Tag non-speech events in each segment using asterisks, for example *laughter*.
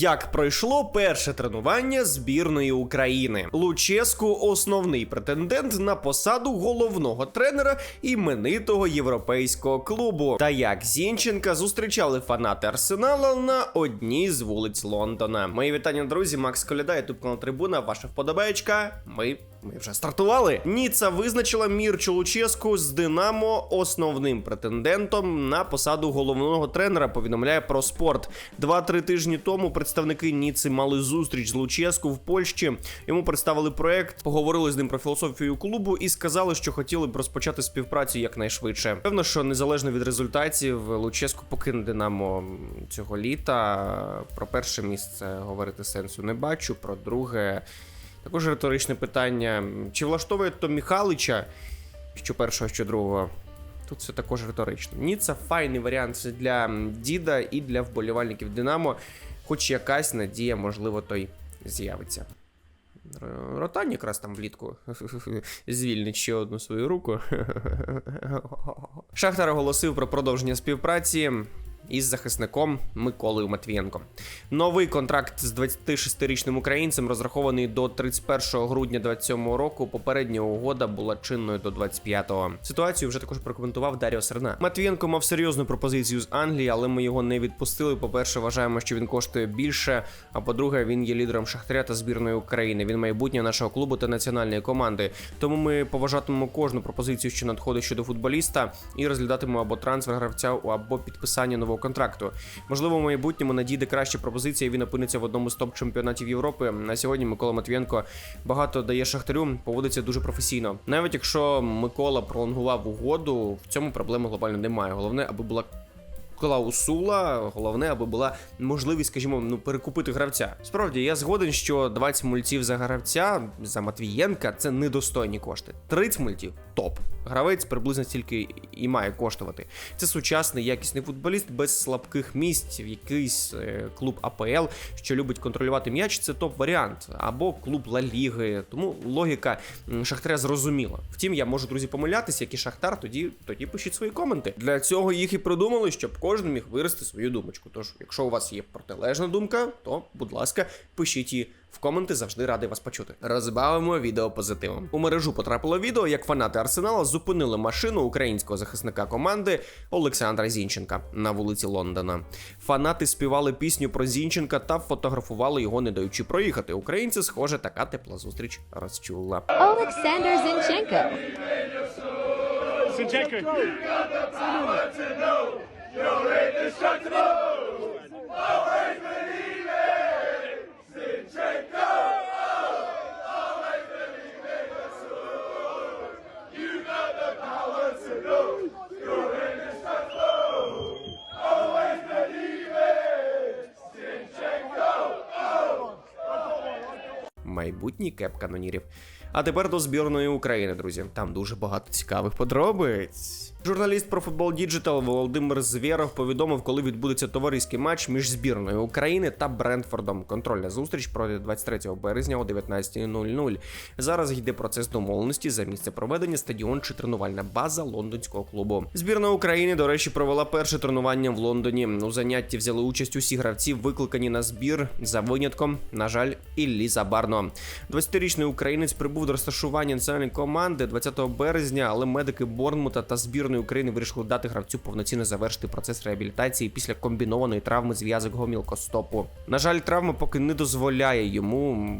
Як пройшло перше тренування збірної України? Луческу основний претендент на посаду головного тренера іменитого європейського клубу. Та як Зінченка зустрічали фанати Арсенала на одній з вулиць Лондона. Мої вітання, друзі. Макс Коляда, ютуб канал Трибуна. Ваша вподобаєчка. Ми. Ми вже стартували. Ніца визначила Мірчу Луческу з Динамо основним претендентом на посаду головного тренера. Повідомляє про спорт. Два-три тижні тому представники Ніци мали зустріч з Луческу в Польщі. Йому представили проект, поговорили з ним про філософію клубу і сказали, що хотіли б розпочати співпрацю якнайшвидше. Певно, що незалежно від результатів, Луческу покине Динамо цього літа. Про перше місце говорити сенсу не бачу. Про друге. Також риторичне питання: чи влаштовує то Міхалича, що першого, що другого? Тут все також риторично. Ні, це файний варіант для діда і для вболівальників Динамо, хоч якась надія, можливо, той з'явиться. Ротань якраз там влітку *laughs* звільнить ще одну свою руку. *laughs* Шахтар оголосив про продовження співпраці із захисником Миколою Матвієнком. Новий контракт з 26-річним українцем розрахований до 31 грудня 27 року. Попередня угода була чинною до 25-го. Ситуацію вже також прокоментував Даріо Серна. Матвієнко мав серйозну пропозицію з Англії, але ми його не відпустили. По-перше, вважаємо, що він коштує більше. А по-друге, він є лідером Шахтаря та збірної України. Він майбутнє нашого клубу та національної команди. Тому ми поважатимемо кожну пропозицію, що надходить щодо футболіста, і розглядатимемо або трансфер гравця, або підписання нового контракту. Можливо, в майбутньому надійде краща пропозиція. Він опиниться в одному з топ чемпіонатів Європи. На сьогодні Микола Матвієнко багато дає шахтарю, поводиться дуже професійно. Навіть якщо Микола пролонгував угоду, в цьому проблеми глобально немає. Головне, аби була клаусула, головне, аби була можливість, скажімо, ну перекупити гравця. Справді, я згоден, що 20 мультів за гравця за Матвієнка це недостойні кошти. 30 мультів топ. Гравець приблизно стільки і має коштувати. Це сучасний якісний футболіст без слабких місць, якийсь е, клуб АПЛ, що любить контролювати м'яч. Це топ варіант, або клуб Ла Ліги. Тому логіка Шахтаря зрозуміла. Втім, я можу друзі помилятися, як і Шахтар. Тоді тоді пишіть свої коменти. Для цього їх і придумали, щоб кожен міг вирости свою думочку. Тож, якщо у вас є протилежна думка, то будь ласка, пишіть її. В коменти завжди радий вас почути. Розбавимо відео позитивом. У мережу потрапило відео, як фанати Арсенала зупинили машину українського захисника команди Олександра Зінченка на вулиці Лондона. Фанати співали пісню про Зінченка та фотографували його, не даючи проїхати. Українці, схоже, така тепла зустріч розчула. Alexander Zinchenko. Zinchenko. Майбутній кеп канонірів. А тепер до збірної України, друзі. Там дуже багато цікавих подробиць. Журналіст про футбол Діджитал Володимир Звєров повідомив, коли відбудеться товариський матч між збірною України та Брентфордом. Контрольна зустріч пройде 23 березня о 19.00. Зараз йде процес домовленості за місце проведення стадіон чи тренувальна база лондонського клубу. Збірна України, до речі, провела перше тренування в Лондоні. У занятті взяли участь усі гравці, викликані на збір за винятком, на жаль, Іллі Забарно. 20-річний українець прибув до розташування національної команди 20 березня, але медики Борнмута та збірної України вирішили дати гравцю повноцінно завершити процес реабілітації після комбінованої травми зв'язок гомілкостопу. На жаль, травма поки не дозволяє йому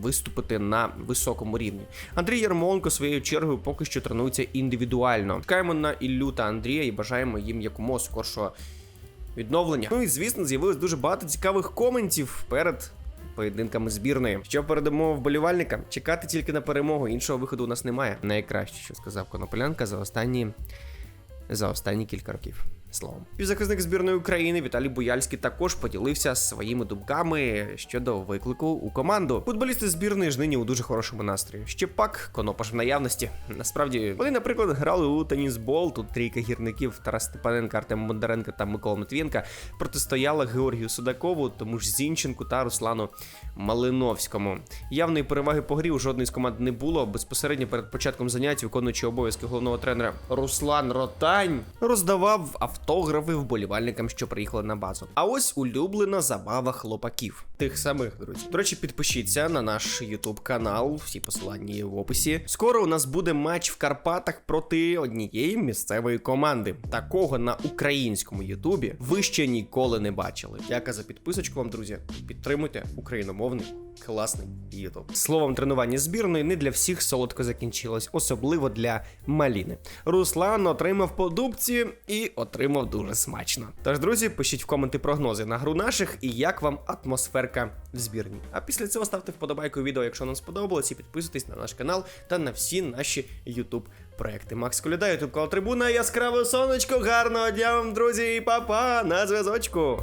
виступити на високому рівні. Андрій Ярмоленко своєю чергою поки що тренується індивідуально. Чекаємо на Іллю та Андрія і бажаємо їм якомога скоршого відновлення. Ну і звісно, з'явилось дуже багато цікавих коментів перед. Поєдинками збірної, що передамо вболівальникам, чекати тільки на перемогу. Іншого виходу у нас немає. Найкраще, що сказав Конополянка за останні за останні кілька років. Словом, півзахисник збірної України Віталій Буяльський також поділився своїми думками щодо виклику у команду. Футболісти збірної ж нині у дуже хорошому настрої. Ще пак конопаш в наявності. Насправді, вони, наприклад, грали у тенісбол. Тут трійка гірників Тарас Степаненко, Артем Бондаренко та Микола Матвієнка протистояла Георгію Судакову, тому ж Зінченку та Руслану Малиновському. Явної переваги по грі у жодної з команд не було. Безпосередньо перед початком занять, виконуючи обов'язки головного тренера Руслан Ротань роздавав авто автографи вболівальникам, що приїхали на базу. А ось улюблена забава хлопаків. Тих самих, друзі. До речі, підпишіться на наш YouTube канал, всі посилання є в описі. Скоро у нас буде матч в Карпатах проти однієї місцевої команди. Такого на українському Ютубі ви ще ніколи не бачили. Дяка за підписочку вам, друзі. Підтримуйте україномовний. Класний ютуб. Словом, тренування збірної не для всіх солодко закінчилось, особливо для Маліни. Руслан отримав по дубці і отримав дуже смачно. Тож, друзі, пишіть в коменти прогнози на гру наших і як вам атмосферка в збірні. А після цього ставте вподобайку відео, якщо нам сподобалось, і підписуйтесь на наш канал та на всі наші ютуб проекти. Макс Коляда, ютуб канал Трибуна, яскраве сонечко, гарного дня вам, друзі, і па-па, на зв'язочку.